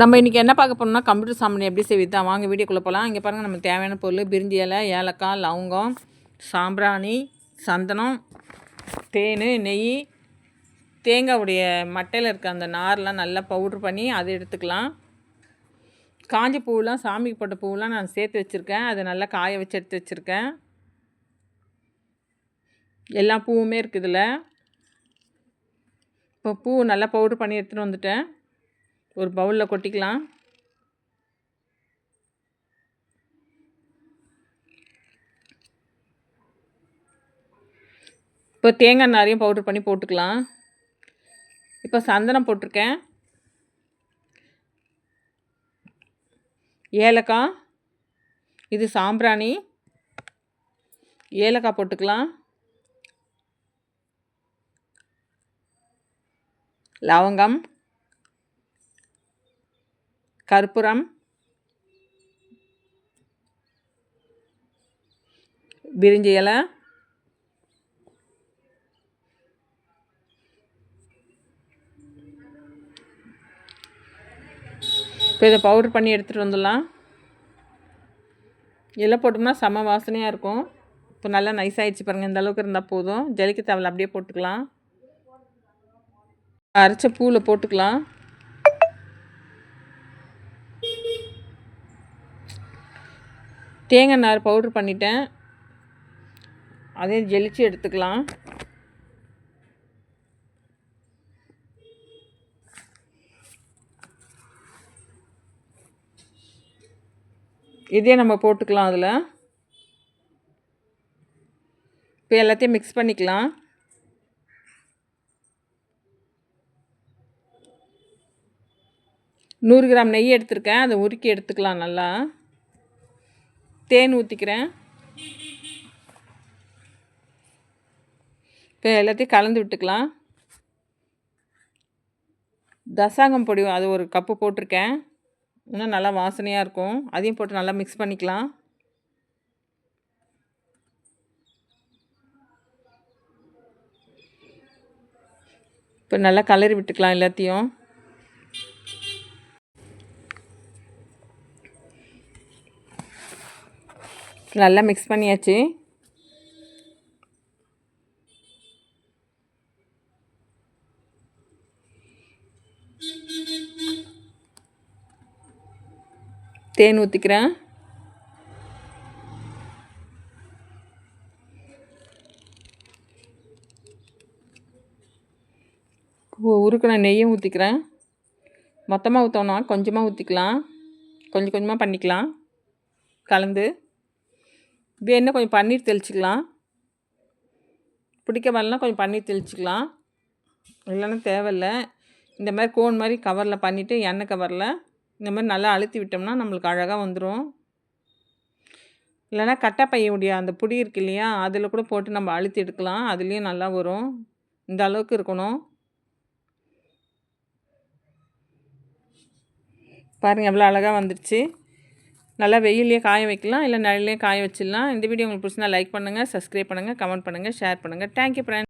நம்ம இன்றைக்கி என்ன பார்க்க போனோம்னா கம்ப்யூட்டர் சாமான் எப்படி செய்வது தான் வாங்க வீடியோக்குள்ளே போகலாம் இங்கே பாருங்கள் நம்ம தேவையான பொருள் பிரிஞ்சி இலை ஏலக்காய் லவங்கம் சாம்பிராணி சந்தனம் தேன் நெய் தேங்காவுடைய மட்டையில் இருக்க அந்த நார்லாம் நல்லா பவுட்ரு பண்ணி அதை எடுத்துக்கலாம். காஞ்ச பூவெலாம் சாமிக்கு போட்ட பூவெலாம் நான் சேர்த்து வச்சுருக்கேன். அதை நல்லா காய வச்சு எடுத்து வச்சுருக்கேன். எல்லா பூவுமே இருக்குது இதில். இப்போ பூ நல்லா பவுட்ரு பண்ணி எடுத்துகிட்டு வந்துட்டேன். ஒரு பவுலில் கொட்டிக்கலாம். இப்போ தேங்காய் நிறைய பவுட்ரு பண்ணி போட்டுக்கலாம். இப்போ சந்தனம் போட்டிருக்கேன். ஏலக்காய் இது சாம்பிராணி. ஏலக்காய் போட்டுக்கலாம். லவங்கம். கற்பூரம். பிரிஞ்சி இலை. இப்போ இதை பவுடர் பண்ணி எடுத்துகிட்டு வந்துடலாம். இலை போட்டோம்னா செம்ம வாசனையாக இருக்கும். இப்போ நல்லா நைஸ் ஆகிடுச்சு பாருங்கள் இந்த அளவுக்கு இருந்தால் போதும். ஜலிக்க தேவையில்ல அப்படியே போட்டுக்கலாம். அரைச்ச பூவில் போட்டுக்கலாம். தேங்காய் நார் பவுட்ரு பண்ணிட்டேன். அதையும் ஜெலிச்சு எடுத்துக்கலாம். இதே நம்ம போட்டுக்கலாம் அதில். இப்போ எல்லாத்தையும் மிக்ஸ் பண்ணிக்கலாம். நூறு கிராம் நெய் எடுத்திருக்கேன். அதை உருக்கி எடுத்துக்கலாம் நல்லா. தேன் ஊற்றிக்கிறேன் இப்போ எல்லாத்தையும் கலந்து விட்டுக்கலாம். தசாங்கம் பொடி அது ஒரு கப்பு போட்டிருக்கேன். இன்னும் நல்லா வாசனையாக இருக்கும். அதையும் போட்டு நல்லா மிக்ஸ் பண்ணிக்கலாம். இப்போ நல்லா கலரி விட்டுக்கலாம் எல்லாத்தையும். நல்லா மிக்ஸ் பண்ணியாச்சு. தேன் ஊற்றிக்கிறேன் உருக்கின நெய்யும் ஊற்றிக்கிறேன் மொத்தமாக ஊற்றோன்னா கொஞ்சமாக ஊற்றிக்கலாம் கொஞ்சம் கொஞ்சமாக பண்ணிக்கலாம். கலந்து. வேணுன்னா கொஞ்சம் பன்னீர் தெளிச்சிக்கலாம். பிடிக்க மாதிரிலாம் கொஞ்சம் பன்னீர் தெளிச்சிக்கலாம். இல்லைன்னா தேவையில்லை. இந்த மாதிரி கோன் மாதிரி கவரில் பண்ணிவிட்டு எண்ணெய் கவரில் இந்த மாதிரி நல்லா அழுத்தி விட்டோம்னா நம்மளுக்கு அழகாக வந்துடும் இல்லைனா கட்டப்பையுடைய அந்த புடி இருக்கு இல்லையா அதில் கூட போட்டு நம்ம அழுத்தி எடுக்கலாம். அதுலேயும் நல்லா வரும். இந்த அளவுக்கு இருக்கணும். பாருங்கள் எவ்வளோ அழகாக வந்துடுச்சு நல்லா வெயிலே காய வைக்கலாம் இல்லை நிழலே காய வச்சிடலாம். இந்த வீடியோ உங்களுக்கு பிடிச்சினா லைக் பண்ணுங்கள் சப்ஸ்கிரைப் பண்ணுங்கள் கமெண்ட் பண்ணுங்கள் ஷேர் பண்ணுங்கள் தேங்க்யூ ஃப்ரெண்ட்